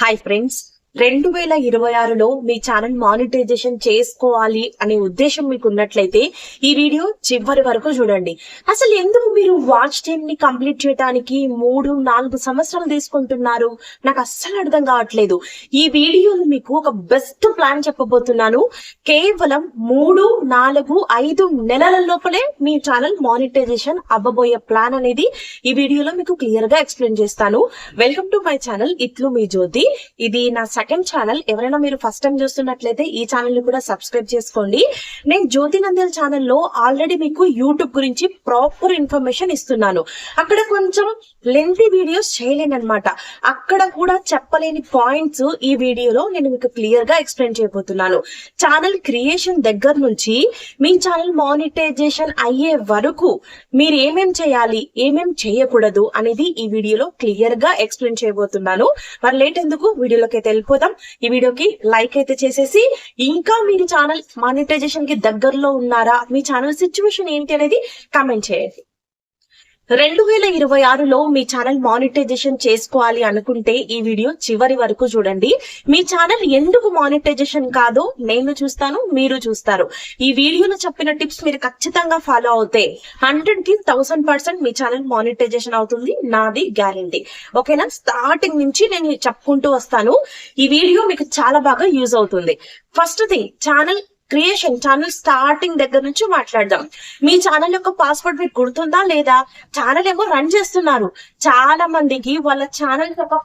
Hi friends, రెండు వేల ఇరవై ఆరులో మీ ఛానల్ మానిటైజేషన్ చేసుకోవాలి అనే ఉద్దేశం మీకు ఉన్నట్లయితే ఈ వీడియో చివరి వరకు చూడండి. అసలు ఎందుకు మీరు వాచ్ టైం ని కంప్లీట్ చేయడానికి మూడు నాలుగు సంవత్సరాలు తీసుకుంటున్నారు? నాకు అస్సలు అర్థం కావట్లేదు. ఈ వీడియోలో మీకు ఒక బెస్ట్ ప్లాన్ చెప్పబోతున్నాను. కేవలం మూడు నాలుగు ఐదు నెలల లోపలే మీ ఛానల్ మానిటైజేషన్ అవ్వబోయే ప్లాన్ అనేది ఈ వీడియోలో మీకు క్లియర్గా ఎక్స్ప్లెయిన్ చేస్తాను. వెల్కమ్ టు మై ఛానల్ ఇట్లు మీ జ్యోతి. ఇది నా సెకండ్ ఛానల్ ఎవరైనా మీరు ఫస్ట్ టైం చూస్తున్నట్లయితే ఈ ఛానల్ని కూడా సబ్స్క్రైబ్ చేసుకోండి. నేను జ్యోతి నందల్ ఛానల్లో ఆల్రెడీ మీకు యూట్యూబ్ గురించి ప్రాపర్ ఇన్ఫర్మేషన్ ఇస్తున్నాను. అక్కడ కొంచెం లెంతీ వీడియోస్ చేయలేనమాట అక్కడ కూడా చెప్పలేని పాయింట్స్ ఈ వీడియోలో నేను మీకు క్లియర్గా ఎక్స్ప్లెయిన్ చేయబోతున్నాను. ఛానల్ క్రియేషన్ దగ్గర నుంచి మీ ఛానల్ మానిటైజేషన్ అయ్యే వరకు మీరు ఏమేం చేయాలి ఏమేం చేయకూడదు అనేది ఈ వీడియోలో క్లియర్గా ఎక్స్ప్లెయిన్ చేయబోతున్నాను. మరి లేట్ ఎందుకు? వీడియోలోకి అయితే వెళ్ళిపోదాం ఈ వీడియోకి లైక్ అయితే చేసేసి ఇంకా మీరు ఛానల్ మానిటైజేషన్కి దగ్గరలో ఉన్నారా మీ ఛానల్ సిచ్యువేషన్ ఏంటి అనేది కామెంట్ చేయండి. రెండు వేల ఇరవై ఆరులో మీ ఛానల్ మానిటైజేషన్ చేసుకోవాలి అనుకుంటే ఈ వీడియో చివరి వరకు చూడండి. మీ ఛానల్ ఎందుకు మానిటైజేషన్ కాదో నేను చూస్తాను మీరు చూస్తారు. ఈ వీడియోలో చెప్పిన టిప్స్ మీరు ఖచ్చితంగా ఫాలో అవుతే హండ్రెడ్కి థౌసండ్ పర్సెంట్ మీ ఛానల్ మానిటైజేషన్ అవుతుంది నాది గ్యారంటీ. ఓకేనా? స్టార్టింగ్ నుంచి నేను చెప్పుకుంటూ వస్తాను. ఈ వీడియో మీకు చాలా బాగా యూజ్ అవుతుంది. First thing channel creation channel starting దగ్గర నుంచి మాట్లాడదాం. మీ ఛానల్ యొక్క పాస్వర్డ్ మీకు గుర్తుందా లేదా? ఛానల్ ఏమో రన్ చేస్తున్నారు. చాలా మందికి వాళ్ళ ఛానల్ యొక్క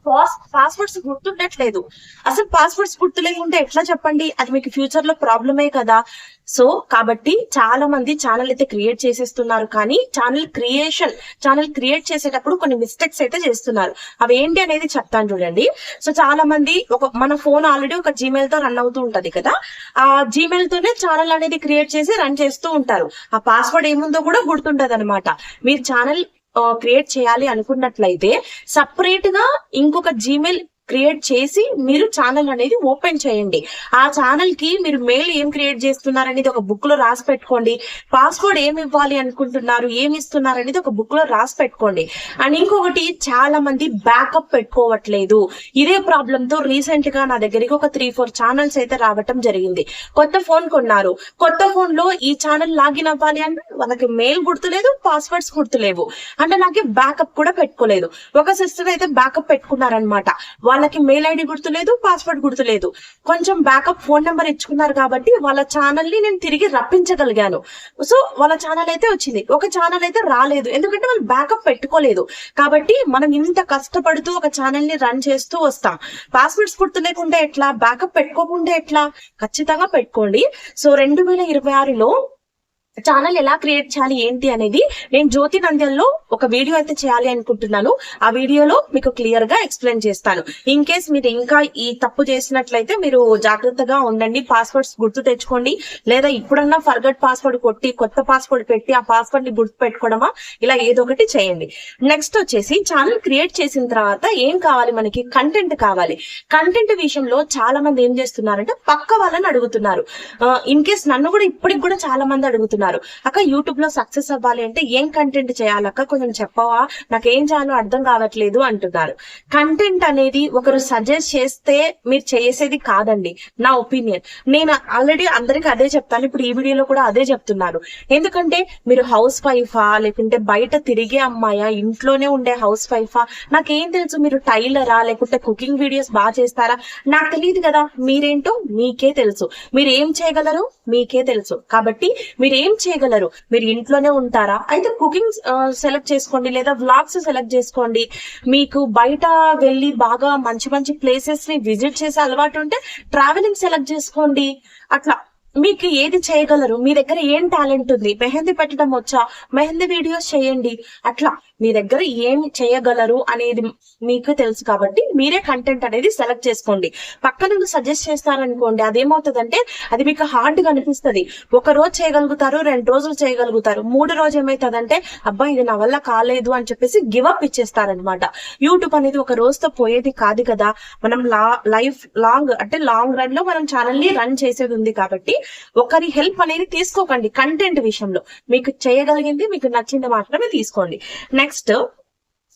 పాస్వర్డ్స్ గుర్తుండట్లేదు. అసలు పాస్వర్డ్స్ గుర్తులేకుంటే ఎట్లా చెప్పండి? అది మీకు ఫ్యూచర్లో ప్రాబ్లమే కదా. సో కాబట్టి చాలా మంది ఛానల్ అయితే క్రియేట్ చేసేస్తున్నారు. కానీ ఛానల్ క్రియేషన్ ఛానల్ క్రియేట్ చేసేటప్పుడు కొన్ని మిస్టేక్స్ అయితే చేస్తున్నారు. అవి ఏంటి అనేది చెప్తాను చూడండి. సో చాలా మంది ఒక మన ఫోన్ ఆల్రెడీ ఒక జీమెయిల్తో రన్ అవుతూ ఉంటది కదా. ఆ జీమెయిల్ తోనే ఛానల్ అనేది క్రియేట్ చేసి రన్ చేస్తూ ఉంటారు. ఆ పాస్వర్డ్ ఏముందో కూడా గుర్తుంటది అనమాట మీరు ఛానల్ క్రియేట్ చేయాలి అనుకున్నట్లయితే సపరేట్గా ఇంకొక జీమెయిల్ క్రియేట్ చేసి మీరు ఛానల్ అనేది ఓపెన్ చేయండి. ఆ ఛానల్కి మీరు మెయిల్ ఏం క్రియేట్ చేస్తున్నారు అనేది ఒక బుక్లో రాసి పెట్టుకోండి. పాస్వర్డ్ ఏమి ఇవ్వాలి అనుకుంటున్నారు ఏమి ఇస్తున్నారు అనేది ఒక బుక్లో రాసి పెట్టుకోండి. అండ్ ఇంకొకటి చాలా మంది బ్యాకప్ పెట్టుకోవట్లేదు. ఇదే ప్రాబ్లమ్తో రీసెంట్గా నా దగ్గరికి ఒక త్రీ ఫోర్ ఛానల్స్ అయితే రావటం జరిగింది. కొత్త ఫోన్ కొన్నారు. కొత్త ఫోన్లో ఈ ఛానల్ లాగిన్ అవ్వాలి అంటే వాళ్ళకి మెయిల్ గుర్తులేదు పాస్వర్డ్స్ గుర్తులేవు. అంటే నాకు బ్యాకప్ కూడా పెట్టుకోలేదు. ఒక సిస్టర్ అయితే బ్యాకప్ పెట్టుకున్నారనమాట వాళ్ళకి మెయిల్ ఐడి గుర్తులేదు పాస్వర్డ్ గుర్తులేదు. కొంచెం బ్యాకప్ ఫోన్ నెంబర్ ఇచ్చుకున్నారు కాబట్టి వాళ్ళ ఛానల్ని నేను తిరిగి రప్పించగలిగాను. సో వాళ్ళ ఛానల్ అయితే వచ్చింది. ఒక ఛానల్ అయితే రాలేదు. ఎందుకంటే వాళ్ళు బ్యాకప్ పెట్టుకోలేదు. కాబట్టి మనం ఇంత కష్టపడుతూ ఒక ఛానల్ని రన్ చేస్తూ వస్తాం. పాస్వర్డ్స్ గుర్తు లేకుండా ఎట్లా? బ్యాకప్ పెట్టుకోకుండా ఎట్లా? ఖచ్చితంగా పెట్టుకోండి. సో రెండు వేల ఇరవై ఆరులో ఛానల్ ఎలా క్రియేట్ చేయాలి ఏంటి అనేది నేను జ్యోతి నంద్యంలో ఒక వీడియో అయితే చేయాలి అనుకుంటున్నాను. ఆ వీడియోలో మీకు క్లియర్గా ఎక్స్ప్లెయిన్ చేస్తాను. ఇన్ కేస్ మీరు ఇంకా ఈ తప్పు చేసినట్లయితే మీరు జాగ్రత్తగా ఉండండి. పాస్వర్డ్స్ గుర్తు తెచ్చుకోండి. లేదా ఇప్పుడన్నా ఫర్గట్ పాస్వర్డ్ కొట్టి కొత్త పాస్వర్డ్ పెట్టి ఆ పాస్వర్డ్ని గుర్తు పెట్టుకోవడమా? ఇలా ఏదో ఒకటి చేయండి. నెక్స్ట్ వచ్చేసి ఛానల్ క్రియేట్ చేసిన తర్వాత ఏం కావాలి మనకి? కంటెంట్ కావాలి. కంటెంట్ విషయంలో చాలా మంది ఏం చేస్తున్నారంటే పక్క వాళ్ళని అడుగుతున్నారు. ఇన్ కేస్ నన్ను కూడా ఇప్పటికి కూడా చాలా మంది అడుగుతున్నారు. అక్క యూట్యూబ్లో సక్సెస్ అవ్వాలి అంటే ఏం కంటెంట్ చేయాలక్క కొంచెం చెప్పవా? నాకేం చేయాలో అర్థం కావట్లేదు అంటున్నారు. కంటెంట్ అనేది ఒకరు సజెస్ట్ చేస్తే మీరు చేసేది కాదండి. నా ఒపీనియన్ నేను ఆల్రెడీ అందరికి అదే చెప్తాను. ఇప్పుడు ఈ వీడియోలో కూడా అదే చెప్తున్నాను ఎందుకంటే మీరు హౌస్ వైఫా లేకుంటే బయట తిరిగే అమ్మాయా? ఇంట్లోనే ఉండే హౌస్ వైఫా నాకేం తెలుసు? మీరు టైలరా? లేకుంటే కుకింగ్ వీడియోస్ బాగా చేస్తారా? నాకు తెలియదు కదా. మీరేంటో? మీకే తెలుసు. మీరు ఏం చేయగలరు? మీకే తెలుసు. కాబట్టి మీరు ఏం చేయగలరు. మీరు ఇంట్లోనే ఉంటారా? అయితే కుకింగ్ సెలెక్ట్ చేసుకోండి లేదా వ్లాగ్స్ సెలెక్ట్ చేసుకోండి. మీకు బయట వెళ్ళి బాగా మంచి మంచి ప్లేసెస్ని విజిట్ చేసే అలవాటు ఉంటే ట్రావెలింగ్ సెలెక్ట్ చేసుకోండి. అట్లా. మీకు ఏది చేయగలరు? మీ దగ్గర ఏం టాలెంట్ ఉంది? మెహందీ పెట్టడం వచ్చా? మెహందీ వీడియోస్ చేయండి. అట్లా మీ దగ్గర ఏం చేయగలరు అనేది మీకు తెలుసు కాబట్టి మీరే కంటెంట్ అనేది సెలెక్ట్ చేసుకోండి. పక్కన సజెస్ట్ చేస్తారనుకోండి అదేమవుతుందంటే అది మీకు హార్డ్గా అనిపిస్తుంది. ఒక రోజు చేయగలుగుతారు రెండు రోజులు చేయగలుగుతారు. మూడు రోజు ఏమవుతుందంటే అబ్బా ఇది నా వల్ల కాలేదు అని చెప్పేసి గివ్ అప్ ఇచ్చేస్తారనమాట. యూట్యూబ్ అనేది ఒక రోజుతో పోయేది కాదు కదా. మనం లా లైఫ్ లాంగ్ అంటే లాంగ్ రన్లో మనం ఛానల్ని రన్ చేసేది ఉంది కాబట్టి ఒకరి హెల్ప్ అనేది తీసుకోకండి కంటెంట్ విషయంలో. మీకు చేయగలిగింది మీకు నచ్చింది మాత్రమే తీసుకోండి. నెక్స్ట్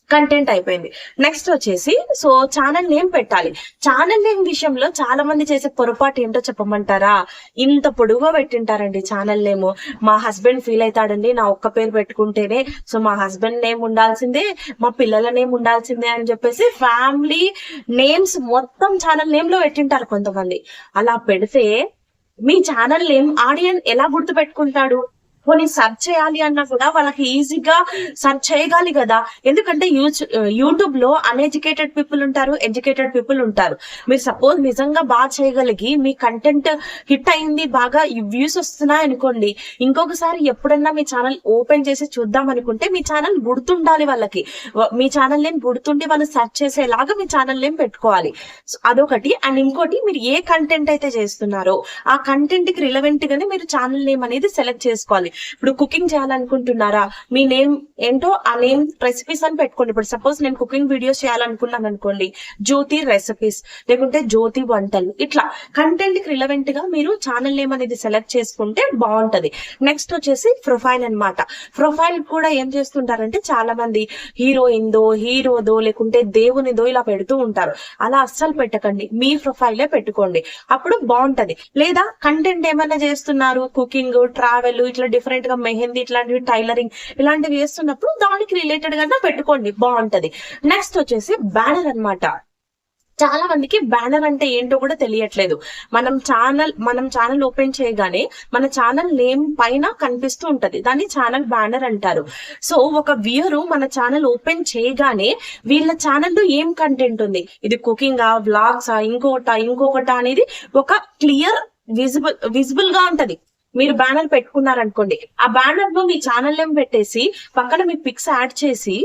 కంటెంట్ అయిపోయింది. నెక్స్ట్ వచ్చేసి సో ఛానల్ నేమ్ పెట్టాలి. ఛానల్ నేమ్ విషయంలో చాలా మంది చేసే పొరపాటు ఏంటో చెప్పమంటారా? ఇంత పొడుగుగా పెట్టింటారండి ఛానల్ నేమ్ మా హస్బెండ్ ఫీల్ అవుతాడండి నా ఒక్క పేరు పెట్టుకుంటేనే. సో మా హస్బెండ్ నేమ్ ఉండాల్సిందే మా పిల్లల నేమ్ ఉండాల్సిందే అని చెప్పేసి ఫ్యామిలీ నేమ్స్ మొత్తం ఛానల్ నేమ్లో పెట్టింటారు కొంతమంది. అలా పెడితే మీ ఛానల్ నేమ్ ఆడియన్ ఎలా గుర్తు పెట్టుకుంటాడు పోనీ కొన్ని సెర్చ్ చేయాలి అన్నా కూడా వాళ్ళకి ఈజీగా సెర్చ్ చేయగాలి కదా. ఎందుకంటే యూట్యూబ్లో అన్ఎడ్యుకేటెడ్ పీపుల్ ఉంటారు ఎడ్యుకేటెడ్ పీపుల్ ఉంటారు. మీరు సపోజ్ నిజంగా బాగా చేయగలిగి మీ కంటెంట్ హిట్ అయింది బాగా వ్యూస్ వస్తున్నాయి అనుకోండి ఇంకొకసారి ఎప్పుడన్నా మీ ఛానల్ ఓపెన్ చేసి చూద్దాం అనుకుంటే మీ ఛానల్ గుర్తుండాలి వాళ్ళకి. మీ ఛానల్ నేమ్ గుర్తుండి వాళ్ళు సెర్చ్ చేసేలాగా మీ ఛానల్ నేమ్ పెట్టుకోవాలి. అదొకటి. అండ్ ఇంకోటి మీరు ఏ కంటెంట్ అయితే చేస్తున్నారో ఆ కంటెంట్కి రిలవెంట్ గానే మీరు ఛానల్ నేమ్ అనేది సెలెక్ట్ చేసుకోవాలి. ఇప్పుడు కుకింగ్ చేయాలనుకుంటున్నారా? మీ నేమ్ ఏంటో ఆ నేమ్ రెసిపీస్ అని పెట్టుకోండి. ఇప్పుడు సపోజ్ నేను కుకింగ్ వీడియోస్ చేయాలనుకున్నాను అనుకోండి. జ్యోతి రెసిపీస్ లేకుంటే జ్యోతి వంటలు ఇట్లా. కంటెంట్కి రిలవెంట్గా మీరు ఛానల్ నేమ్ అనేది సెలెక్ట్ చేసుకుంటే బాగుంటది. నెక్స్ట్ వచ్చేసి ప్రొఫైల్ అన్నమాట. ప్రొఫైల్ కూడా ఏం చేస్తుంటారంటే చాలా మంది హీరోయిన్దో హీరోదో లేకుంటే దేవునిదో ఇలా పెడుతూ ఉంటారు. అలా అస్సలు పెట్టకండి. మీ ప్రొఫైలే పెట్టుకోండి. అప్పుడు బాగుంటది. లేదా కంటెంట్ ఏమైనా చేస్తున్నారు? కుకింగ్ ట్రావెల్ ఇట్లా డిఫరెంట్ గా మెహందీ ఇట్లాంటివి టైలరింగ్ ఇలాంటివి చేస్తున్నప్పుడు దానికి రిలేటెడ్గా పెట్టుకోండి బాగుంటది. నెక్స్ట్ వచ్చేసి బ్యానర్ అన్నమాట. చాలా మందికి బ్యానర్ అంటే ఏంటో కూడా తెలియట్లేదు. మనం ఛానల్ మనం ఛానల్ ఓపెన్ చేయగానే మన ఛానల్ నేమ్ పైన కనిపిస్తూ ఉంటది. దాన్ని ఛానల్ బ్యానర్ అంటారు. సో ఒక వ్యూయర్ మన ఛానల్ ఓపెన్ చేయగానే వీళ్ళ ఛానల్లో ఏం కంటెంట్ ఉంది? ఇది కుకింగ్ ఆ బ్లాగ్స్ ఇంకొకట ఇంకొకట అనేది ఒక క్లియర్ విజిబుల్ విజిబుల్గా ఉంటది. మీరు బ్యానర్ పెట్టుకున్నారనుకోండి ఆ బ్యానర్లో మీ ఛానల్ నేమ్ పెట్టేసి పక్కన మీ పిక్స్ యాడ్ చేసి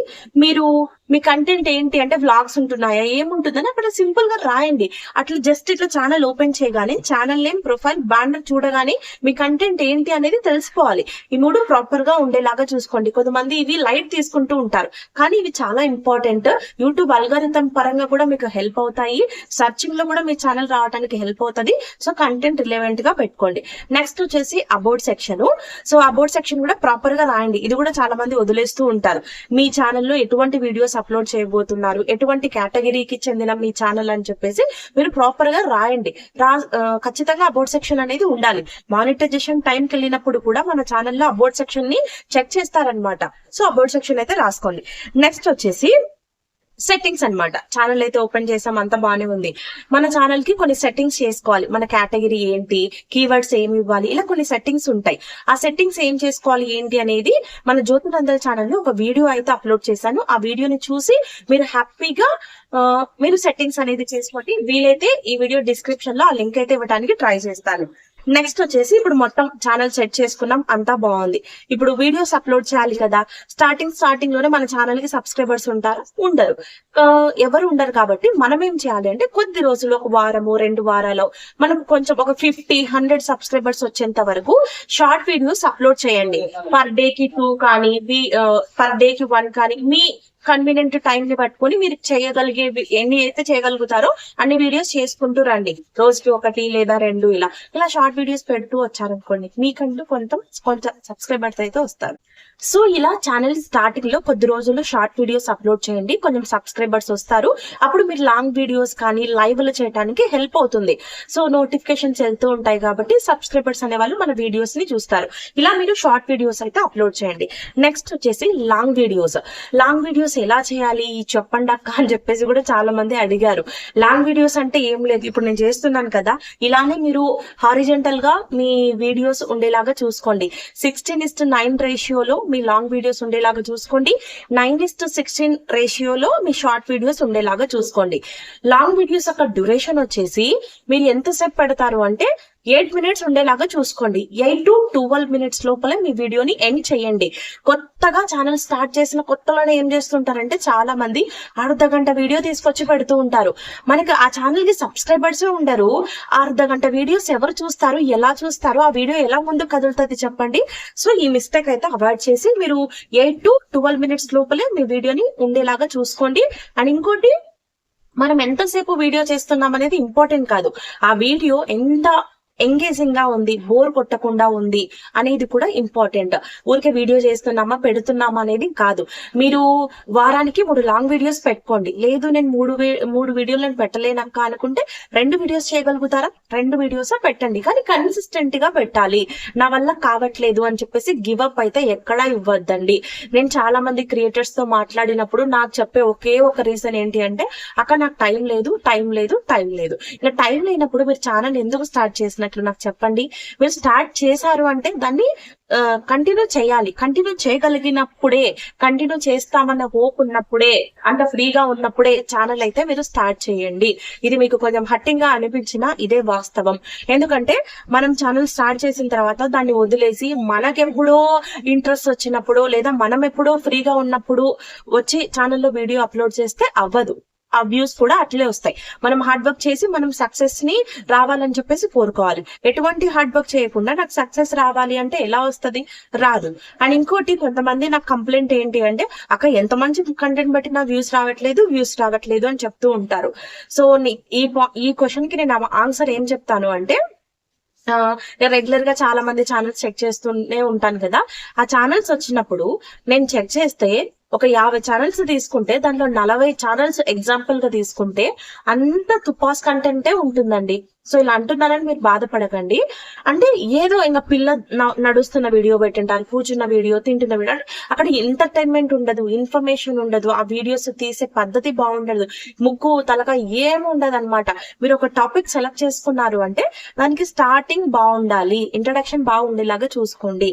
మీరు మీ కంటెంట్ ఏంటి అంటే వ్లాగ్స్ ఉంటున్నాయా ఏముంటుందని అక్కడ సింపుల్గా రాయండి. అట్లా జస్ట్ ఇట్లా ఛానల్ ఓపెన్ చేయగానే ఛానల్ నేమ్ ప్రొఫైల్ బ్యానర్ చూడగానే మీ కంటెంట్ ఏంటి అనేది తెలుసుకోవాలి. ఈ మూడు ప్రాపర్గా ఉండేలాగా చూసుకోండి. కొంతమంది ఇవి లైట్ తీసుకుంటూ ఉంటారు. కానీ ఇవి చాలా ఇంపార్టెంట్ యూట్యూబ్ అల్గారిథం పరంగా కూడా మీకు హెల్ప్ అవుతాయి. సర్చింగ్లో కూడా మీ ఛానల్ రావడానికి హెల్ప్ అవుతుంది. సో కంటెంట్ రిలవెంట్గా పెట్టుకోండి. నెక్స్ట్ వచ్చేసి about section so about section కూడా ప్రాపర్గా రాయండి. ఇది కూడా చాలా మంది వదిలేస్తూ ఉంటారు. మీ ఛానల్లో ఎటువంటి వీడియోస్ అప్లోడ్ చేయబోతున్నారు? ఎటువంటి కేటగిరీకి చెందిన మీ ఛానల్ అని చెప్పేసి మీరు ప్రాపర్గా రాయండి. రా ఖచ్చితంగా అబౌట్ సెక్షన్ అనేది ఉండాలి. మానిటైజేషన్ టైంకి వెళ్ళినప్పుడు కూడా మన ఛానల్లో అబౌట్ సెక్షన్ని చెక్ చేస్తారనమాట సో అబౌట్ సెక్షన్ అయితే రాసుకోండి. నెక్స్ట్ వచ్చేసి సెట్టింగ్స్ అన్నమాట. ఛానల్ అయితే ఓపెన్ చేసాం అంతా బాగానే ఉంది. మన ఛానల్కి కొన్ని సెట్టింగ్స్ చేసుకోవాలి. మన కేటగిరీ ఏంటి కీవర్డ్స్ ఏమి ఇవ్వాలి ఇలా కొన్ని సెట్టింగ్స్ ఉంటాయి. ఆ సెట్టింగ్స్ ఏం చేసుకోవాలి ఏంటి అనేది మన జ్యోతినందల్ ఛానల్లో ఒక వీడియో అయితే అప్లోడ్ చేశాను. ఆ వీడియోని చూసి మీరు హ్యాపీగా మీరు సెట్టింగ్స్ అనేది చేసుకోండి. వీలైతే ఈ వీడియో డిస్క్రిప్షన్లో ఆ లింక్ అయితే ఇవ్వడానికి ట్రై చేస్తాను. నెక్స్ట్ వచ్చేసి ఇప్పుడు మొత్తం ఛానల్ సెట్ చేసుకున్నాం. అంతా బాగుంది. ఇప్పుడు వీడియోస్ అప్లోడ్ చేయాలి కదా. స్టార్టింగ్ స్టార్టింగ్లోనే మన ఛానల్కి సబ్స్క్రైబర్స్ ఉంటారు ఉండరు. ఎవరు ఉండరు కాబట్టి మనం ఏం చేయాలి అంటే కొద్ది రోజులు ఒక వారము రెండు వారాలు మనం కొంచెం ఒక ఫిఫ్టీ హండ్రెడ్ సబ్స్క్రైబర్స్ వచ్చేంత వరకు షార్ట్ వీడియోస్ అప్లోడ్ చేయండి. పర్ డే కి టూ కానీ పర్ డే కి వన్ కానీ మీ కన్వీనియంట్ టైం ని పట్టుకొని మీరు చేయగలిగే ఎన్ని అయితే చేయగలుగుతారో అన్ని వీడియోస్ చేసుకుంటూ రండి. రోజుకి ఒకటి లేదా రెండు ఇలా. ఇలా షార్ట్ వీడియోస్ పెడుతూ వచ్చారనుకోండి మీకంటూ కొంత కొంత సబ్స్క్రైబర్స్ అయితే వస్తారు. సో ఇలా ఛానల్ స్టార్టింగ్లో కొద్ది రోజులు షార్ట్ వీడియోస్ అప్లోడ్ చేయండి. కొంచెం సబ్స్క్రైబర్స్ వస్తారు. అప్పుడు మీరు లాంగ్ వీడియోస్ కానీ లైవ్లో చేయడానికి హెల్ప్ అవుతుంది. సో నోటిఫికేషన్స్ వెళ్తూ ఉంటాయి కాబట్టి సబ్స్క్రైబర్స్ అనే వాళ్ళు మన వీడియోస్ని చూస్తారు. ఇలా మీరు షార్ట్ వీడియోస్ అయితే అప్లోడ్ చేయండి. నెక్స్ట్ వచ్చేసి లాంగ్ వీడియోస్. లాంగ్ వీడియోస్ ఎలా చేయాలి? చెప్పండి అక్క అని చెప్పేసి కూడా చాలా మంది అడిగారు. లాంగ్ వీడియోస్ అంటే ఏం లేదు. ఇప్పుడు నేను చేస్తున్నాను కదా. ఇలానే మీరు హారిజెంటల్గా మీ వీడియోస్ ఉండేలాగా చూసుకోండి. సిక్స్టీన్ ఇస్ట్ నైన్ రేషియోలో మీ లాంగ్ వీడియోస్ ఉండేలాగా చూసుకోండి. నైన్ ఇస్ట్ సిక్స్టీన్ రేషియోలో మీ షార్ట్ వీడియోస్ ఉండేలాగా చూసుకోండి. లాంగ్ వీడియోస్ యొక్క డ్యూరేషన్ వచ్చేసి మీరు ఎంతసేపు పెడతారు అంటే ఎయిట్ మినిట్స్ ఉండేలాగా చూసుకోండి. ఎయిట్ టు ట్వెల్వ్ మినిట్స్ లోపలే మీ వీడియోని ఎండ్ చేయండి. కొత్తగా ఛానల్ స్టార్ట్ చేసిన కొత్తలోనే ఏం చేస్తుంటారంటే చాలా మంది అర్ధ గంట వీడియో తీసుకొచ్చి పెడుతూ ఉంటారు. మనకి ఆ ఛానల్కి సబ్స్క్రైబర్స్ ఉండరు. అర్ధ గంట వీడియోస్ ఎవరు చూస్తారు ఎలా చూస్తారు ఆ వీడియో ఎలా ముందు కదులుతుంది చెప్పండి. సో ఈ మిస్టేక్ అయితే అవాయిడ్ చేసి మీరు ఎయిట్ టు ట్వెల్వ్ మినిట్స్ లోపలే మీ వీడియోని ఉండేలాగా చూసుకోండి. అండ్ ఇంకోటి మనం ఎంతసేపు వీడియో చేస్తున్నాం అనేది ఇంపార్టెంట్ కాదు. ఆ వీడియో ఎంత ఎంగేజింగ్గా ఉంది బోర్ కొట్టకుండా ఉంది అనేది కూడా ఇంపార్టెంట్. ఊరికే వీడియో చేస్తున్నామా పెడుతున్నామా అనేది కాదు. మీరు వారానికి మూడు లాంగ్ వీడియోస్ పెట్టుకోండి. లేదు నేను మూడు వీ- మూడు వీడియోలను పెట్టలేనక్క అనుకుంటే రెండు వీడియోస్ చేయగలుగుతారా? రెండు వీడియోస్ పెట్టండి. కానీ కన్సిస్టెంట్గా పెట్టాలి. నా వల్ల కావట్లేదు అని చెప్పేసి గివ్ అప్ అయితే ఎక్కడా ఇవ్వద్దండి. నేను చాలా మంది క్రియేటర్స్తో మాట్లాడినప్పుడు నాకు చెప్పే ఒకే ఒక రీజన్ ఏంటి అంటే అక్క నాకు టైం లేదు టైం లేదు టైం లేదు. ఇలా టైం లేనప్పుడు మీరు ఛానల్ ఎందుకు స్టార్ట్ చేసినట్లు నాకు చెప్పండి. మీరు స్టార్ట్ చేశారు అంటే దాన్ని కంటిన్యూ చేయాలి. కంటిన్యూ చేయగలిగినప్పుడే కంటిన్యూ చేస్తామన్న హోప్ ఉన్నప్పుడే అంత ఫ్రీగా ఉన్నప్పుడే ఛానల్ అయితే మీరు స్టార్ట్ చేయండి. ఇది మీకు కొంచెం హట్టింగ్గా అనిపించినా ఇదే వాస్తవం. ఎందుకంటే మనం ఛానల్ స్టార్ట్ చేసిన తర్వాత దాన్ని వదిలేసి మనకెప్పుడో ఇంట్రెస్ట్ వచ్చినప్పుడు లేదా మనం ఎప్పుడో ఫ్రీగా ఉన్నప్పుడు వచ్చి ఛానల్లో వీడియో అప్లోడ్ చేస్తే అవ్వదు. ఆ వ్యూస్ కూడా అట్లే వస్తాయి. మనం హార్డ్ వర్క్ చేసి మనం సక్సెస్ని రావాలని చెప్పేసి కోరుకోవాలి. ఎటువంటి హార్డ్ వర్క్ చేయకుండా నాకు సక్సెస్ రావాలి అంటే ఎలా వస్తుంది? రాదు. అండ్ ఇంకోటి కొంతమంది నాకు కంప్లైంట్ ఏంటి అంటే అక్క ఎంత మంచి కంటెంట్ బట్టి నా వ్యూస్ రావట్లేదు వ్యూస్ రావట్లేదు అని చెప్తూ ఉంటారు. సో నీ- ఈ ఈ క్వశ్చన్కి నేను ఆన్సర్ ఏం చెప్తాను అంటే రెగ్యులర్గా చాలా మంది ఛానల్స్ చెక్ చేస్తూనే ఉంటాను కదా. ఆ ఛానల్స్ వచ్చినప్పుడు నేను చెక్ చేస్తే ఒక యాభై ఛానల్స్ తీసుకుంటే దాంట్లో నలభై ఛానల్స్ ఎగ్జాంపుల్గా తీసుకుంటే అంత తుపాస్ కంటెంటే ఉంటుందండి. సో ఇలా అంటున్నారని మీరు బాధపడకండి. అంటే ఏదో ఇంకా పిల్ల నడుస్తున్న వీడియో పెట్టింటారు కూర్చున్న వీడియో తింటున్న వీడియో అక్కడ ఎంటర్టైన్మెంట్ ఉండదు ఇన్ఫర్మేషన్ ఉండదు ఆ వీడియోస్ తీసే పద్ధతి బాగుండదు. ముక్కు తలక ఏమి ఉండదు అనమాట మీరు ఒక టాపిక్ సెలెక్ట్ చేసుకున్నారు అంటే దానికి స్టార్టింగ్ బాగుండాలి ఇంట్రడక్షన్ బాగుండేలాగా చూసుకోండి.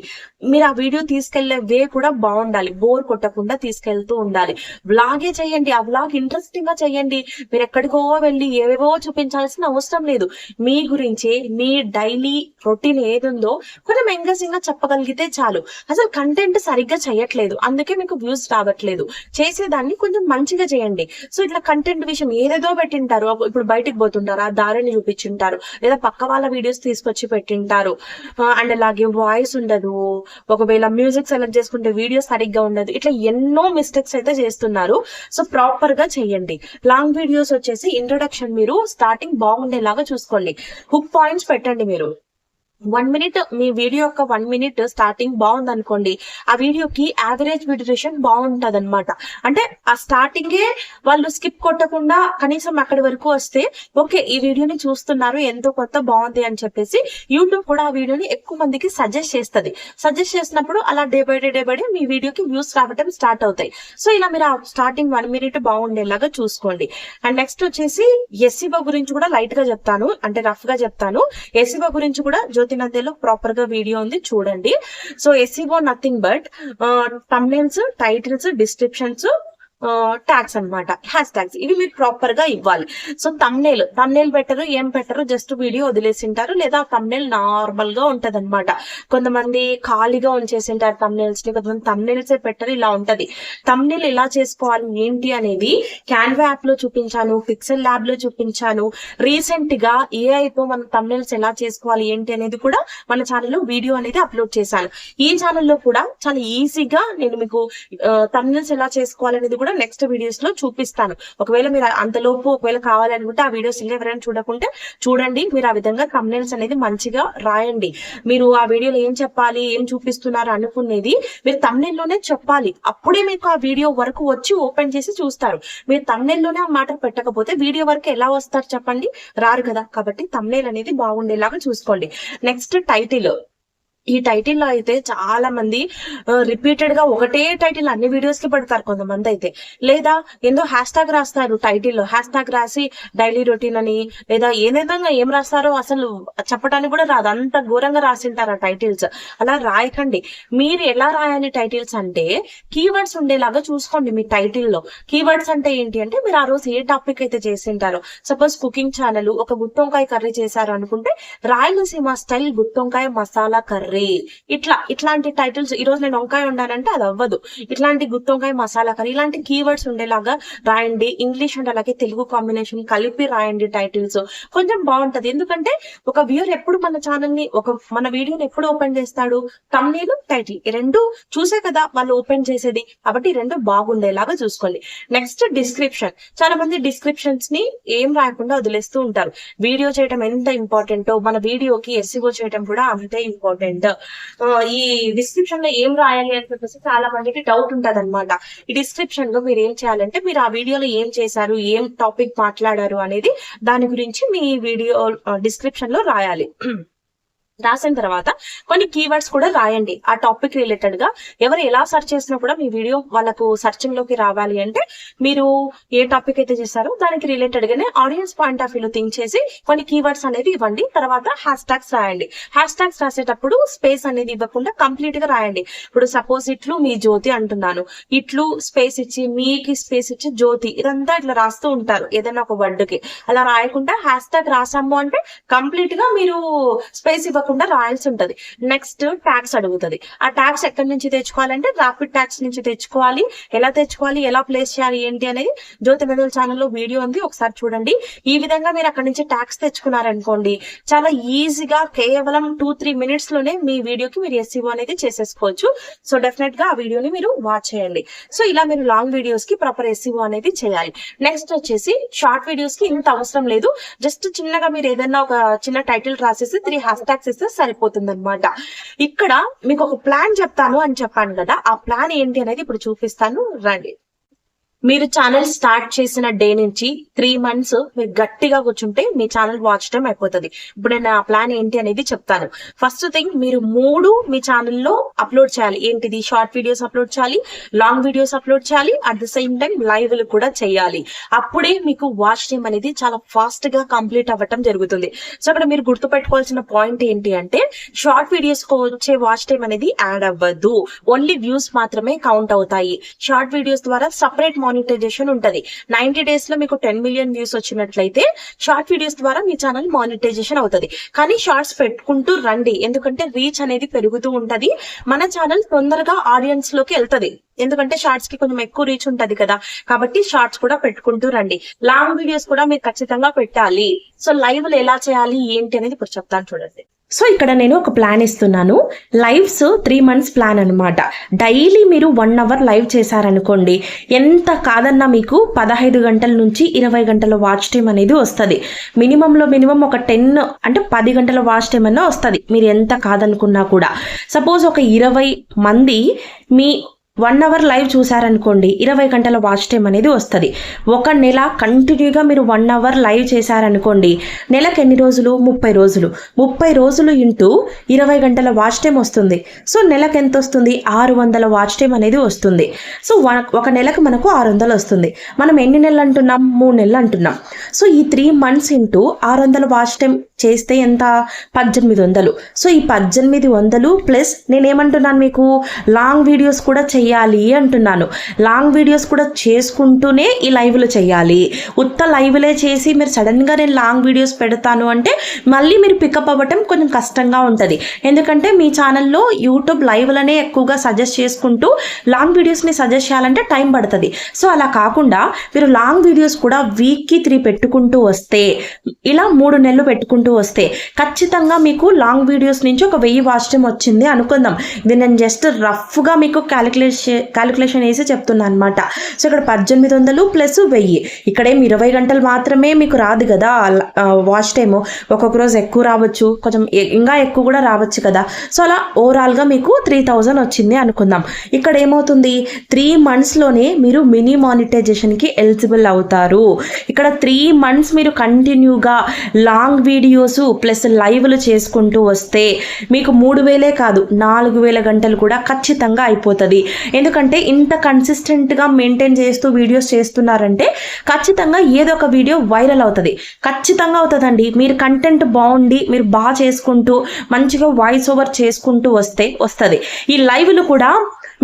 మీరు ఆ వీడియో తీసుకెళ్ళే వే కూడా బాగుండాలి బోర్ కొట్టకుండా తీసుకెళ్తూ ఉండాలి. వ్లాగే చేయండి ఆ వ్లాగ్ ఇంట్రెస్టింగ్గా చేయండి. మీరు ఎక్కడికో వెళ్ళి ఏవేవో చూపించాల్సిన అవసరం లేదు. మీ గురించి మీ డైలీ రొటీన్ ఏది ఉందో కొంచెం ఎంగేజింగ్గా చెప్పగలిగితే చాలు. అసలు కంటెంట్ సరిగ్గా చేయట్లేదు. అందుకే మీకు వ్యూస్ రావట్లేదు. చేసేదాన్ని కొంచెం మంచిగా చేయండి. సో ఇట్లా కంటెంట్ విషయం ఏదేదో పెట్టింటారు. ఇప్పుడు బయటికి పోతుంటారు. ఆ దారిని చూపించుంటారు. లేదా పక్క వాళ్ళ వీడియోస్ తీసుకొచ్చి పెట్టింటారు. అండ్ అలాగే వాయిస్ ఉండదు. ఒకవేళ మ్యూజిక్ సెలెక్ట్ చేసుకుంటే వీడియో సరిగ్గా ఉండదు. ఇట్లా ఎన్నో మిస్టేక్స్ అయితే చేస్తున్నారు. సో ప్రాపర్గా చేయండి. లాంగ్ వీడియోస్ వచ్చేసి ఇంట్రొడక్షన్ మీరు స్టార్టింగ్ బాగుండేలాగా చూసుకోండి హుక్ పాయింట్స్ పెట్టండి మీరు. వన్ మినిట్ మీ వీడియో యొక్క వన్ మినిట్ స్టార్టింగ్ బాగుంది అనుకోండి ఆ వీడియోకి యావరేజ్ డ్యూరేషన్ బాగుంటది అనమాట అంటే ఆ స్టార్టింగే వాళ్ళు స్కిప్ కొట్టకుండా కనీసం అక్కడి వరకు వస్తే ఓకే ఈ వీడియోని చూస్తున్నారు ఎంతో కొత్త బాగుంది అని చెప్పేసి యూట్యూబ్ కూడా ఆ వీడియోని ఎక్కువ మందికి సజెస్ట్ చేస్తుంది. సజెస్ట్ చేసినప్పుడు అలా day by day day by day మీ వీడియోకి వ్యూస్ రావటం స్టార్ట్ అవుతాయి. సో ఇలా మీరు ఆ స్టార్టింగ్ వన్ మినిట్ బాగుండేలాగా చూసుకోండి. అండ్ నెక్స్ట్ వచ్చేసి ఎస్సీబో గురించి కూడా లైట్గా చెప్తాను. అంటే రఫ్గా చెప్తాను. ఎస్సీబో గురించి కూడా జ్యోతి నదిలో ప్రాపర్గా వీడియో ఉంది చూడండి. So SEO nothing but thumbnails titles descriptions tags అన్నమాట. హ్యాష్ ట్యాగ్స్ ఇవి మీరు ప్రాపర్గా ఇవ్వాలి. సో తమ్నేల్ తమ్నేల్ పెట్టరు ఏం పెట్టరు జస్ట్ వీడియో వదిలేసింటారు లేదా తమ్నేల్ నార్మల్గా ఉంటది అనమాట కొంతమంది ఖాళీగా ఉంచేసింటారు తమ్నేల్స్ని కొంతమంది తమ్నేల్స్ పెట్టరు ఇలా ఉంటది. తమ్నేల్ ఎలా చేసుకోవాలి ఏంటి అనేది క్యాన్వా యాప్లో చూపించాను పిక్సెల్ ల్యాబ్లో చూపించాను. రీసెంట్గా ఏఐ తో మన తమ్నేల్స్ ఎలా చేసుకోవాలి ఏంటి అనేది కూడా మన ఛానల్లో వీడియో అనేది అప్లోడ్ చేశాను. ఈ ఛానల్లో కూడా చాలా ఈజీగా నేను మీకు తమ్నేల్స్ ఎలా చేసుకోవాలనేది కూడా నెక్స్ట్ వీడియోస్లో చూపిస్తాను. ఒకవేళ మీరు అంతలోపు ఒకవేళ కావాలనుకుంటే ఆ వీడియోస్ ఇంకా ఎవరైనా చూడకుంటే చూడండి. మీరు ఆ విధంగా కంప్లైంట్స్ అనేది మంచిగా రాయండి. మీరు ఆ వీడియోలో ఏం చెప్పాలి ఏం చూపిస్తున్నారు అనుకునేది మీరు thumbnail లోనే చెప్పాలి. అప్పుడే మీకు ఆ వీడియో వరకు వచ్చి ఓపెన్ చేసి చూస్తారు. మీరు తమ్నెల్లోనే లోనే ఆ మాట పెట్టకపోతే వీడియో వరకు ఎలా వస్తారు చెప్పండి? రారు కదా. కాబట్టి thumbnail అనేది బాగుండేలాగా చూసుకోండి. నెక్స్ట్ టైటిల్ ఈ టైటిల్లో అయితే చాలా మంది రిపీటెడ్గా ఒకటే టైటిల్ అన్ని వీడియోస్కి పెడతారు కొంతమంది అయితే. లేదా ఏందో హ్యాష్ ట్యాగ్ రాస్తారు టైటిల్లో? హ్యాష్ ట్యాగ్ రాసి డైలీ రొటీన్ అని లేదా ఏ విధంగా ఏం రాస్తారో అసలు చెప్పడానికి కూడా రాదు. అంత ఘోరంగా రాసింటారు ఆ టైటిల్స్ అలా రాయకండి. మీరు ఎలా రాయాలి టైటిల్స్ అంటే కీవర్డ్స్ ఉండేలాగా చూసుకోండి మీ టైటిల్లో. కీవర్డ్స్ అంటే ఏంటి అంటే మీరు ఆ రోజు ఏ టాపిక్ అయితే చేసింటారో. సపోజ్ కుకింగ్ ఛానల్ ఒక గుత్తొంకాయ కర్రీ చేశారు అనుకుంటే రాయలసీమ స్టైల్ గుత్తొంకాయ మసాలా కర్రీ. కర్రీ. ఇట్లా ఇట్లాంటి టైటిల్స్ ఈ రోజు నేను వంకాయ వండానంటే అది అవ్వదు. ఇట్లాంటి గుత్తొంకాయ మసాలా కర్రీ ఇలాంటి కీవర్డ్స్ ఉండేలాగా రాయండి. ఇంగ్లీష్ అండ్ అలాగే తెలుగు కాంబినేషన్ కలిపి రాయండి టైటిల్స్ కొంచెం బాగుంటది. ఎందుకంటే ఒక వ్యూర్ ఎప్పుడు మన ఛానల్ని ఒక మన వీడియోని ఎప్పుడు ఓపెన్ చేస్తాడు? తమ్నేలు టైటిల్ ఈ రెండు చూసే కదా వాళ్ళు ఓపెన్ చేసేది. కాబట్టి రెండు బాగుండేలాగా చూసుకోండి. నెక్స్ట్ డిస్క్రిప్షన్ చాలా మంది డిస్క్రిప్షన్స్ని ఏం రాయకుండా వదిలేస్తూ ఉంటారు. వీడియో చేయడం ఎంత ఇంపార్టెంటో మన వీడియోకి ఎస్సీఓ చేయడం కూడా అంతే ఇంపార్టెంట్ ఈ డిస్క్రిప్షన్లో ఏం రాయాలి అని చెప్పేసి చాలా మందికి డౌట్ ఉంటది అనమాట ఈ డిస్క్రిప్షన్లో మీరు ఏం చేయాలంటే మీరు ఆ వీడియోలో ఏం చేశారు ఏం టాపిక్ మాట్లాడారు అనేది దాని గురించి మీ వీడియో డిస్క్రిప్షన్లో రాయాలి. రాసిన తర్వాత కొన్ని కీవర్డ్స్ కూడా రాయండి. ఆ టాపిక్ రిలేటెడ్గా ఎవరు ఎలా సెర్చ్ చేసినా కూడా మీ వీడియో వాళ్ళకు సర్చింగ్లోకి రావాలి అంటే మీరు ఏ టాపిక్ అయితే చేశారో దానికి రిలేటెడ్ గానే ఆడియన్స్ పాయింట్ ఆఫ్ వ్యూలో థింక్ చేసి కొన్ని కీవర్డ్స్ అనేది ఇవ్వండి. తర్వాత హ్యాష్ ట్యాగ్స్ రాయండి. హ్యాష్ ట్యాగ్స్ రాసేటప్పుడు స్పేస్ అనేది ఇవ్వకుండా కంప్లీట్గా రాయండి. ఇప్పుడు సపోజ్ ఇట్లు మీ జ్యోతి అంటున్నాను. ఇట్లు స్పేస్ ఇచ్చి మీకి స్పేస్ ఇచ్చి జ్యోతి ఇదంతా ఇట్లా రాస్తూ ఉంటారు. ఏదైనా ఒక వర్డ్కి. అలా రాయకుండా హ్యాష్ ట్యాగ్ రాసాము అంటే కంప్లీట్గా మీరు స్పేస్ ఇవ్వకుండా రాయాల్సి ఉంటుంది. నెక్స్ట్ ట్యాక్స్ అడుగుతుంది. ఆ ట్యాక్స్ ఎక్కడి నుంచి తెచ్చుకోవాలంటే రాపిడ్ ట్యాక్స్ నుంచి తెచ్చుకోవాలి. ఎలా తెచ్చుకోవాలి? ఎలా ప్లేస్ చేయాలి? ఏంటి అనేది జ్యోతి మెదల్ ఛానల్లో వీడియో ఉంది. ఒకసారి చూడండి. ఈ విధంగా మీరు అక్కడి నుంచి ట్యాక్స్ తెచ్చుకున్నారనుకోండి చాలా ఈజీగా కేవలం టూ త్రీ మినిట్స్లోనే మీ వీడియోకి మీరు ఎస్సీఓ అనేది చేసేసుకోవచ్చు. సో డెఫినెట్గా ఆ వీడియోని మీరు వాచ్ చేయండి. సో ఇలా మీరు లాంగ్ వీడియోస్కి ప్రాపర్ ఎస్సీఓ అనేది చేయాలి. నెక్స్ట్ వచ్చేసి షార్ట్ వీడియోస్కి ఇంత అవసరం లేదు. జస్ట్ చిన్నగా మీరు ఏదైనా ఒక చిన్న టైటిల్ రాసేసి త్రీ హ్యాష్ ట్యాగ్స్ ఇస్తే సరిపోతుంది అనమాట ఇక్కడ మీకు ఒక ప్లాన్ చెప్తాను అని చెప్పాను కదా. ఆ ప్లాన్ ఏంటి అనేది ఇప్పుడు చూపిస్తాను. రండి. మీరు ఛానల్ స్టార్ట్ చేసిన డే నుంచి త్రీ మంత్స్ మీరు గట్టిగా కూర్చుంటే మీ ఛానల్ వాచ్ టైం అయిపోతుంది. ఇప్పుడు నేను ఆ ప్లాన్ ఏంటి అనేది చెప్తాను. ఫస్ట్ థింగ్ మీరు మూడు మీ ఛానల్లో అప్లోడ్ చేయాలి. ఏంటిది? షార్ట్ వీడియోస్ అప్లోడ్ చేయాలి లాంగ్ వీడియోస్ అప్లోడ్ చేయాలి అట్ ద సేమ్ టైం లైవ్లు కూడా చేయాలి. అప్పుడే మీకు వాచ్ టైం అనేది చాలా ఫాస్ట్గా కంప్లీట్ అవ్వటం జరుగుతుంది. సో అక్కడ మీరు గుర్తుపెట్టుకోవాల్సిన పాయింట్ ఏంటి అంటే షార్ట్ వీడియోస్ వచ్చే వాచ్ టైం అనేది యాడ్ అవ్వదు. ఓన్లీ వ్యూస్ మాత్రమే కౌంట్ అవుతాయి. షార్ట్ వీడియోస్ ద్వారా సపరేట్ మానిటైజేషన్ ఉంటది. నైన్టీ డేస్లో మీకు టెన్ మిలియన్ వ్యూస్ వచ్చినట్లయితే షార్ట్ వీడియోస్ ద్వారా మీ ఛానల్ మానిటైజేషన్ అవుతది. కానీ షార్ట్స్ పెట్టుకుంటూ రండి. ఎందుకంటే రీచ్ అనేది పెరుగుతూ ఉంటది. మన ఛానల్ తొందరగా ఆడియన్స్లోకి వెళ్తది. ఎందుకంటే షార్ట్స్కి కొంచెం ఎక్కువ రీచ్ ఉంటది కదా. కాబట్టి షార్ట్స్ కూడా పెట్టుకుంటూ రండి. లాంగ్ వీడియోస్ కూడా మీరు ఖచ్చితంగా పెట్టాలి. సో లైవ్ ఎలా చేయాలి? ఏంటి అనేది ఇప్పుడు చెప్తాను చూడండి. సో ఇక్కడ నేను ఒక ప్లాన్ ఇస్తున్నాను. లైవ్స్ త్రీ మంత్స్ ప్లాన్ అనమాట డైలీ మీరు వన్ అవర్ లైవ్ చేశారనుకోండి ఎంత కాదన్నా మీకు పదహైదు గంటల నుంచి ఇరవై గంటల వాచ్ టైం అనేది వస్తుంది. మినిమంలో మినిమం ఒక టెన్ అంటే పది గంటల వాచ్ టైం అన్నా వస్తుంది. మీరు ఎంత కాదనుకున్నా కూడా. సపోజ్ ఒక ఇరవై మంది మీ వన్ అవర్ లైవ్ చూసారనుకోండి ఇరవై గంటల వాచ్ టైం అనేది వస్తుంది. ఒక నెల కంటిన్యూగా మీరు వన్ అవర్ లైవ్ చేశారనుకోండి నెలకు ఎన్ని రోజులు? ముప్పై రోజులు. ముప్పై రోజులు ఇంటూ ఇరవై గంటల వాచ్ టైం వస్తుంది. సో నెలకు ఎంత వస్తుంది? ఆరు వందల వాచ్ టైం అనేది వస్తుంది. సో వన్ ఒక నెలకు మనకు ఆరు వందలు వస్తుంది. మనం ఎన్ని నెలలు అంటున్నాం? మూడు నెలలు అంటున్నాం. సో ఈ త్రీ మంత్స్ ఇంటూ ఆరు వందల వాచ్ టైం చేస్తే ఎంత? పద్దెనిమిది వందలు. సో ఈ పద్దెనిమిది వందలు ప్లస్ నేనేమంటున్నాను మీకు? లాంగ్ వీడియోస్ కూడా చేయాలి అంటున్నాను. లాంగ్ వీడియోస్ కూడా చేసుకుంటూనే ఈ లైవ్లు చేయాలి. ఉత్త లైవ్లే చేసి మీరు సడన్గా నేను లాంగ్ వీడియోస్ పెడతాను అంటే మళ్ళీ మీరు పికప్ అవ్వటం కొంచెం కష్టంగా ఉంటుంది. ఎందుకంటే మీ ఛానల్లో యూట్యూబ్ లైవ్లనే ఎక్కువగా సజెస్ట్ చేసుకుంటూ లాంగ్ వీడియోస్ని సజెస్ట్ చేయాలంటే టైం పడుతుంది. సో అలా కాకుండా మీరు లాంగ్ వీడియోస్ కూడా వీక్కి త్రీ పెట్టుకుంటూ వస్తే ఇలా మూడు నెలలు పెట్టుకుంటూ వస్తే ఖచ్చితంగా మీకు లాంగ్ వీడియోస్ నుంచి ఒక వెయ్యి వాచ్ వచ్చింది అనుకుందాం. ఇది నేను జస్ట్ రఫ్గా మీకు క్యాలిక్యులేషన్ క్యాలిక్యులేషన్ వేసి చెప్తున్నాను అనమాట సో ఇక్కడ పద్దెనిమిది వందలు ప్లస్ వెయ్యి. ఇక్కడేం ఇరవై గంటలు మాత్రమే మీకు రాదు కదా వాచ్ టైము. ఒక్కొక్క రోజు ఎక్కువ రావచ్చు కొంచెం ఇంకా ఎక్కువ కూడా రావచ్చు కదా. సో అలా ఓవరాల్గా మీకు త్రీ థౌజండ్ వచ్చింది అనుకుందాం. ఇక్కడ ఏమవుతుంది? త్రీ మంత్స్లోనే మీరు మినీ మానిటైజేషన్కి ఎలిజిబుల్ అవుతారు. ఇక్కడ త్రీ మంత్స్ మీరు కంటిన్యూగా లాంగ్ వీడియో వీడియోస్ ప్లస్ లైవ్లు చేసుకుంటూ వస్తే మీకు మూడు వేలే కాదు నాలుగు వేల గంటలు కూడా ఖచ్చితంగా అయిపోతుంది. ఎందుకంటే ఇంత కన్సిస్టెంట్గా మెయింటైన్ చేస్తూ వీడియోస్ చేస్తున్నారంటే ఖచ్చితంగా ఏదో ఒక వీడియో వైరల్ అవుతుంది. ఖచ్చితంగా అవుతుందండి. మీరు కంటెంట్ బాగుండి మీరు బాగా చేసుకుంటూ మంచిగా వాయిస్ ఓవర్ చేసుకుంటూ వస్తే వస్తుంది. ఈ లైవ్లు కూడా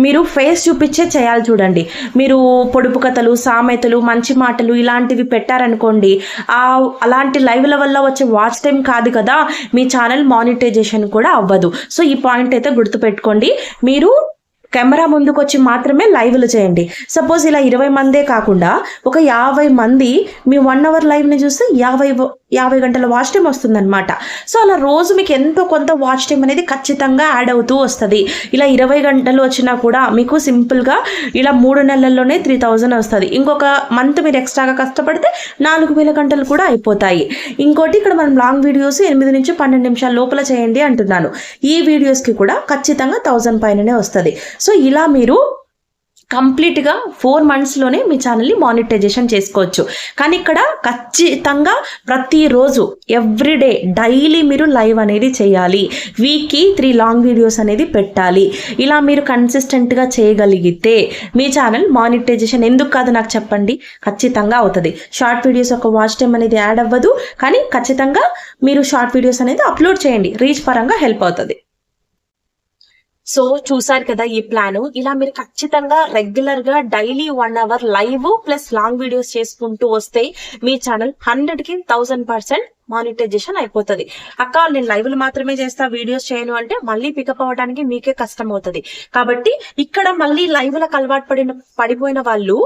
మీరు ఫేస్ చూపించే చేయాలి చూడండి. మీరు పొడుపు కథలు సామెతలు మంచి మాటలు ఇలాంటివి పెట్టారనుకోండి ఆ అలాంటి లైవ్ల వల్ల వచ్చే వాచ్ టైం కాదు కదా మీ ఛానల్ మానిటైజేషన్ కూడా అవ్వదు. సో ఈ పాయింట్ అయితే గుర్తుపెట్టుకోండి. మీరు కెమెరా ముందుకు వచ్చి మాత్రమే లైవ్లు చేయండి. సపోజ్ ఇలా ఇరవై మందే కాకుండా ఒక యాభై మంది మీ వన్ అవర్ లైవ్ని చూస్తే యాభై యాభై గంటల వాచ్ టైం వస్తుందన్నమాట. సో అలా రోజు మీకు ఎంతో కొంత వాచ్ టైం అనేది ఖచ్చితంగా యాడ్ అవుతూ వస్తుంది. ఇలా ఇరవై గంటలు వచ్చినా కూడా మీకు సింపుల్గా ఇలా మూడు నెలల్లోనే త్రీ థౌజండ్ వస్తుంది. ఇంకొక మంత్ మీరు ఎక్స్ట్రాగా కష్టపడితే నాలుగు వేల గంటలు కూడా అయిపోతాయి. ఇంకోటి ఇక్కడ మనం లాంగ్ వీడియోస్ ఎనిమిది నుంచి పన్నెండు నిమిషాల లోపల చేయండి అంటున్నాను. ఈ వీడియోస్కి కూడా ఖచ్చితంగా థౌజండ్ పైననే వస్తుంది. సో ఇలా మీరు కంప్లీట్గా ఫోర్ మంత్స్లోనే మీ ఛానల్ని మానిటైజేషన్ చేసుకోవచ్చు. కానీ ఇక్కడ ఖచ్చితంగా ప్రతిరోజు ఎవ్రీడే డైలీ మీరు లైవ్ అనేది చేయాలి. వీక్కి త్రీ లాంగ్ వీడియోస్ అనేది పెట్టాలి. ఇలా మీరు కన్సిస్టెంట్గా చేయగలిగితే మీ ఛానల్ మానిటైజేషన్ ఎందుకు కాదు నాకు చెప్పండి? ఖచ్చితంగా అవుతుంది. షార్ట్ వీడియోస్ ఒక వాచ్ టైం అనేది యాడ్ అవ్వదు. కానీ ఖచ్చితంగా మీరు షార్ట్ వీడియోస్ అనేది అప్లోడ్ చేయండి. రీచ్ పరంగా హెల్ప్ అవుతుంది. సో చూసారు కదా ఈ ప్లాన్. ఇలా మీరు ఖచ్చితంగా రెగ్యులర్గా daily one hour live plus long videos చేసుకుంటూ వస్తే మీ ఛానల్ హండ్రెడ్కి థౌసండ్ పర్సెంట్ మానిటైజేషన్ అయిపోతుంది. అక్క నేను లైవ్లు మాత్రమే చేస్తా వీడియోస్ చేయను అంటే మళ్ళీ పికప్ అవ్వడానికి మీకే కష్టం అవుతుంది కాబట్టి ఇక్కడ మళ్ళీ లైవ్లకు అలవాటు పడిన పడిపోయిన వాళ్ళు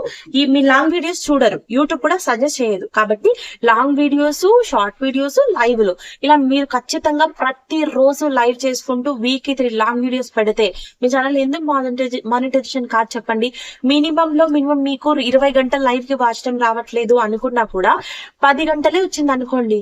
ఈ మీ లాంగ్ వీడియోస్ చూడరు. యూట్యూబ్ కూడా సజెస్ట్ చేయదు. కాబట్టి లాంగ్ వీడియోస్ షార్ట్ వీడియోస్ లైవ్లు. ఇలా మీరు ఖచ్చితంగా ప్రతి రోజు లైవ్ చేసుకుంటూ వీక్ త్రీ లాంగ్ వీడియోస్ పెడితే మీ ఛానల్ ఎందుకు మానిటైజేషన్ కాదు చెప్పండి. మినిమం లో మినిమం మీకు ఇరవై గంటల లైవ్కి వాచ్ టైం రావట్లేదు అనుకున్నా కూడా పది గంటలే వచ్చింది అనుకోండి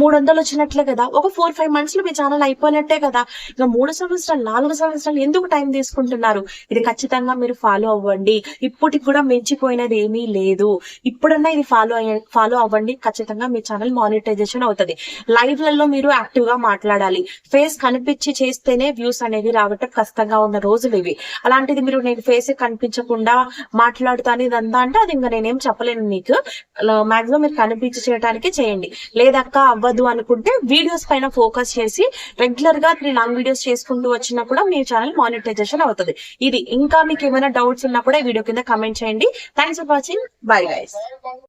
మూడు వందలు వచ్చినట్లే కదా. ఒక ఫోర్ ఫైవ్ మంత్స్లో మీ ఛానల్ అయిపోయినట్టే కదా. ఇక మూడు సంవత్సరాలు నాలుగు సంవత్సరాలు ఎందుకు టైం తీసుకుంటున్నారు? ఇది ఖచ్చితంగా మీరు ఫాలో అవ్వండి. ఇప్పటికి కూడా మించిపోయినది ఏమీ లేదు. ఇప్పుడన్నా ఇది ఫాలో ఫాలో అవ్వండి. ఖచ్చితంగా మీ ఛానల్ మానిటైజేషన్ అవుతుంది. లైవ్లలో మీరు యాక్టివ్గా మాట్లాడాలి. ఫేస్ కనిపించి చేస్తేనే వ్యూస్ అనేవి రావటం కష్టంగా ఉన్న రోజులు ఇవి. అలాంటిది మీరు నేను ఫేస్ కనిపించకుండా మాట్లాడుతాను ఇదంతా అంటే అది ఇంకా నేనేం చెప్పలేను మీకు. మాక్సిమం మీరు కనిపించి చేయడానికి చేయండి. లేదక్క అవ్వదు అనుకుంటే వీడియోస్ పైన ఫోకస్ చేసి రెగ్యులర్గా త్రీ లాంగ్ వీడియోస్ చేసుకుంటూ వచ్చినా కూడా మీ ఛానల్ మానిటైజేషన్ అవుతుంది. ఇది ఇంకా మీకు ఏమైనా డౌట్స్ ఉన్నా కూడా ఈ వీడియో కింద కమెంట్ చేయండి. Thanks for watching bye guys